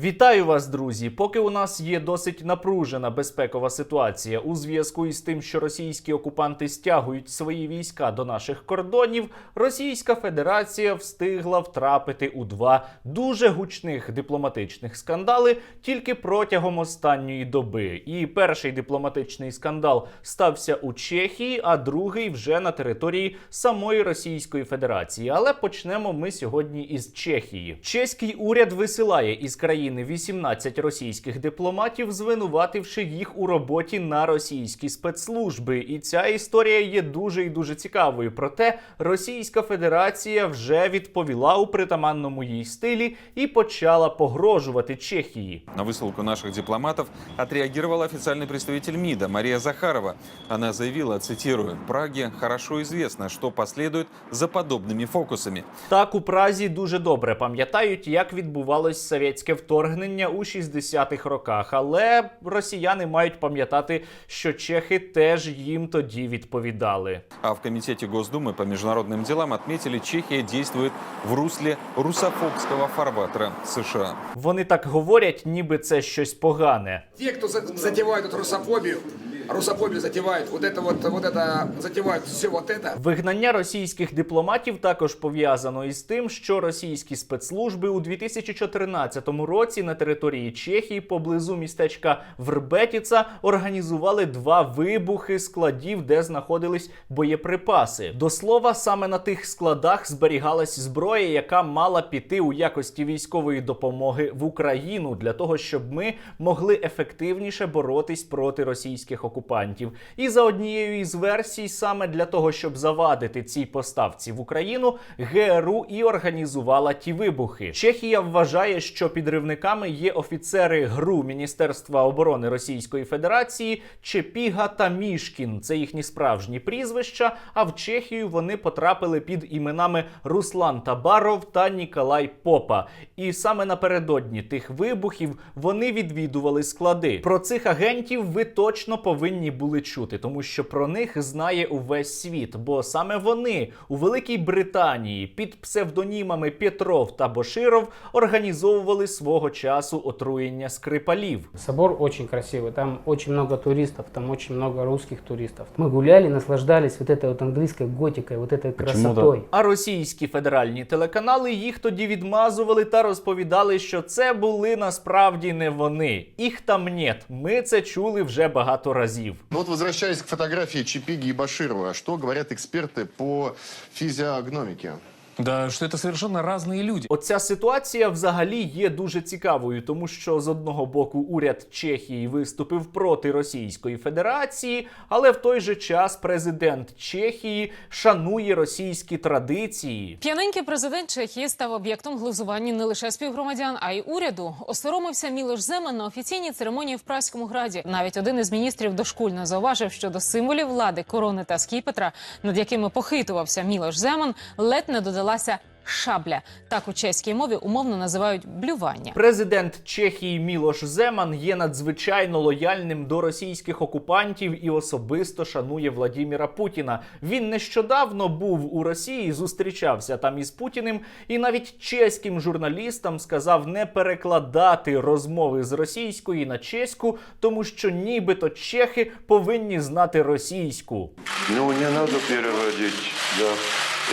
Вітаю вас, друзі! Поки у нас є досить напружена безпекова ситуація у зв'язку із тим, що російські окупанти стягують свої війська до наших кордонів, Російська Федерація встигла втрапити у два дуже гучних дипломатичних скандали тільки протягом останньої доби. І перший дипломатичний скандал стався у Чехії, а другий вже на території самої Російської Федерації. Але почнемо ми сьогодні із Чехії. Чеський уряд висилає із країни 18 російських дипломатів, звинувативши їх у роботі на російські спецслужби. І ця історія є дуже і дуже цікавою. Проте Російська Федерація вже відповіла у притаманному їй стилі і почала погрожувати Чехії. На высылку наших дипломатов отреагировала официальный представитель МИДа Мария Захарова. Она заявила, цитирую, «Праге хорошо известно, что последует за подобными фокусами. Так у Празі дуже добре пам'ятають, як відбувалось совєтське вторгнення у 60-х роках. Але росіяни мають пам'ятати, що чехи теж їм тоді відповідали. А в Комитете Госдумы по международным делам отметили, Чехия действует в русле русофобского фарватера США. Вони так говорять, ніби це щось погане. Те, кто за- затевают эту русофобию, русофобию затевают, вот это вот, вот это, затевают все вот это, Вигнання російських дипломатів також пов'язано із тим, що російські спецслужби у 2014 році на території Чехії поблизу містечка Врбетіца організували два вибухи складів, де знаходились боєприпаси. До слова, саме на тих складах зберігалась зброя, яка мала піти у якості військової допомоги в Україну для того, щоб ми могли ефективніше боротись проти російських окупантів. І за однією із версій, саме для того, щоб завадити цій поставці в Україну, ГРУ і організувала ті вибухи. Чехія вважає, що підривниками є офіцери ГРУ Міністерства оборони Російської Федерації Чепіга та Мішкін. Це їхні справжні прізвища. А в Чехію вони потрапили під іменами Руслан Табаров та Ніколай Попа. І саме напередодні тих вибухів вони відвідували склади. Про цих агентів ви точно повинні були чути, тому що про них знає увесь світ. Бо саме вони у Великій Британії під псевдонімами Петров та Боширов організовували свого часу отруєння скрипалів. Собор очень красивый, там очень много туристов, там очень много русских туристов. Мы гуляли, наслаждались вот этой вот английской готикой, вот этой красотой. А російські федеральні телеканали їх тоді відмазували та розповідали, що це були насправді не вони. Їх там нет. Ми це чули вже багато разів. Ну вот возвращаясь к фотографии Чипиги и Баширова, что говорят эксперты по физиогномике? Да, что это совершенно разные люди. Оця ситуація взагалі є дуже цікавою, тому що з одного боку уряд Чехії виступив проти Російської Федерації, але в той же час президент Чехії шанує російські традиції. П'яненький президент Чехії став об'єктом глузування не лише співгромадян, а й уряду. Осоромився Мілош Земан на офіційній церемонії в Праському граді. Навіть один із міністрів дошкульно зауважив, що до символів влади корони та скіпетра, над якими похитувався Мілош Земан, ледь не додалася шабля. Так у чеській мові умовно називають блювання. Президент Чехії Мілош Земан є надзвичайно лояльним до російських окупантів і особисто шанує Владіміра Путіна. Він нещодавно був у Росії, зустрічався там із Путіним, і навіть чеським журналістам сказав не перекладати розмови з російської на чеську, тому що нібито чехи повинні знати російську. Ну, не надо переводить, да.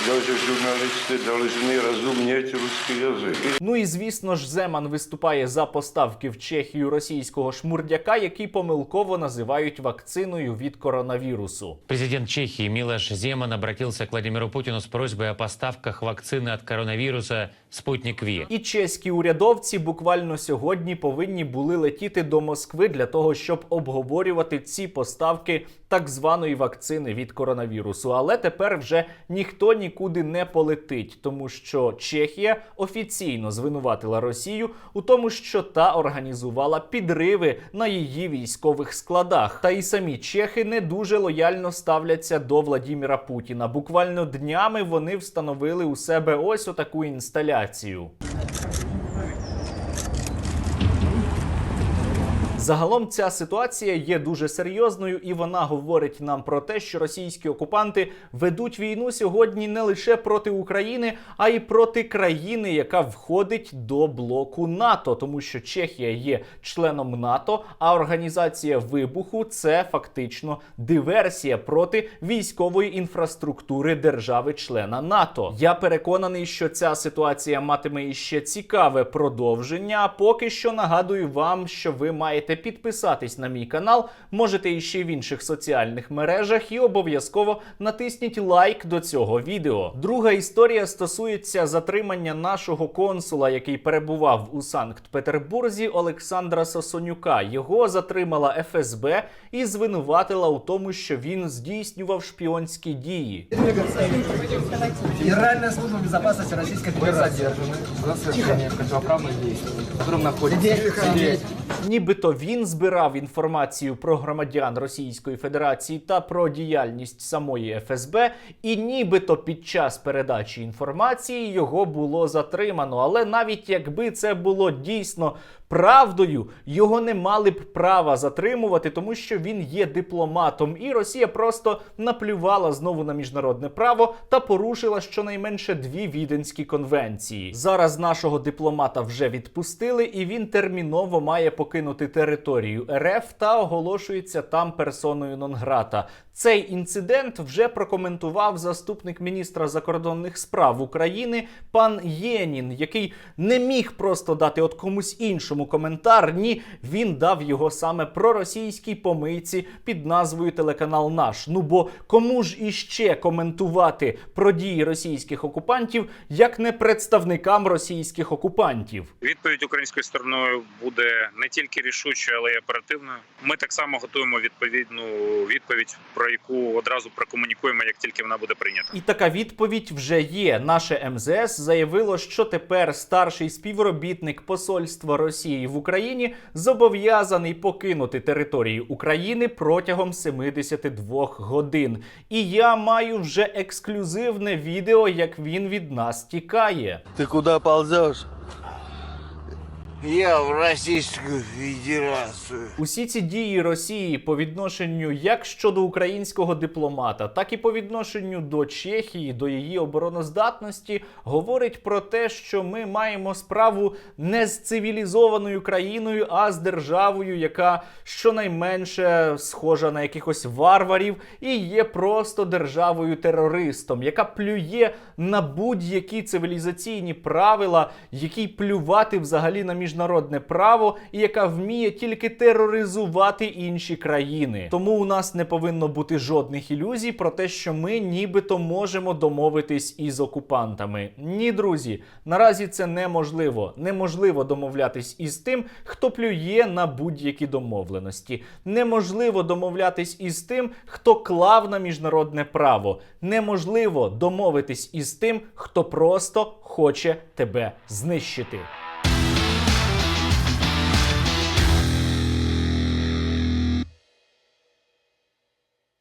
Даже журналисты должны разуметь русский язык. Ну і звісно ж, Земан виступає за поставки в Чехію російського шмурдяка, який помилково називають вакциною від коронавірусу. Президент Чехии Милош Земан обратился к Владимиру Путину с просьбой о поставках вакцины от коронавируса «Спутник Ви». І чеські урядовці буквально сьогодні повинні були летіти до Москви для того, щоб обговорювати ці поставки так званої вакцини від коронавірусу. Але тепер вже ніхто нікуди не полетить, тому що Чехія офіційно звинуватила Росію у тому, що та організувала підриви на її військових складах. Та й самі чехи не дуже лояльно ставляться до Владіміра Путіна. Буквально днями вони встановили у себе ось отаку інсталяцію. реакцію. Загалом ця ситуація є дуже серйозною, і вона говорить нам про те, що російські окупанти ведуть війну сьогодні не лише проти України, а й проти країни, яка входить до блоку НАТО, тому що Чехія є членом НАТО, а організація вибуху це фактично диверсія проти військової інфраструктури держави-члена НАТО. Я переконаний, що ця ситуація матиме іще цікаве продовження. Поки що нагадую вам, що ви маєте підписатись на мій канал, можете іще в інших соціальних мережах, і обов'язково натисніть лайк до цього відео. Друга історія стосується затримання нашого консула, який перебував у Санкт-Петербурзі, Олександра Сосонюка. Його затримала ФСБ і звинуватила у тому, що він здійснював шпіонські дії. Федеральная служба безопасности Российской Федерации. за совершение противоправных действий, в котором находится. Нібито він збирав інформацію про громадян Російської Федерації та про діяльність самої ФСБ, і нібито під час передачі інформації його було затримано. Але навіть якби це було дійсно правдою, його не мали б права затримувати, тому що він є дипломатом, і Росія просто наплювала знову на міжнародне право та порушила щонайменше дві віденські конвенції. Зараз нашого дипломата вже відпустили, і він терміново має покинути територію РФ та оголошується там персоною нон-грата. Цей інцидент вже прокоментував заступник міністра закордонних справ України пан Єнін, який не міг просто дати от комусь іншому коментар. Ні, він дав його саме проросійській помийці під назвою Телеканал Наш. Ну бо кому ж іще коментувати про дії російських окупантів, як не представникам російських окупантів? Відповідь українською стороною буде не тільки рішучою, але й оперативною. Ми так само готуємо відповідну відповідь, про яку одразу прокомунікуємо, як тільки вона буде прийнята. І така відповідь вже є. Наше МЗС заявило, що тепер старший співробітник посольства Росії в Україні зобов'язаний покинути територію України протягом 72 годин. І я маю вже ексклюзивне відео, як він від нас тікає. Ты куда ползешь? Я в Российскую Федерацию. Усі ці дії Росії по відношенню як щодо українського дипломата, так і по відношенню до Чехії, до її обороноздатності, говорить про те, що ми маємо справу не з цивілізованою країною, а з державою, яка щонайменше схожа на якихось варварів і є просто державою терористом, яка плює на будь-які цивілізаційні правила, якій плювати взагалі на міжнародне право, і яка вміє тільки тероризувати інші країни. Тому у нас не повинно бути жодних ілюзій про те, що ми нібито можемо домовитись із окупантами. Ні, друзі, наразі це неможливо. Неможливо домовлятись із тим, хто плює на будь-які домовленості. Неможливо домовлятись із тим, хто клав на міжнародне право. Неможливо домовитись із тим, хто просто хоче тебе знищити.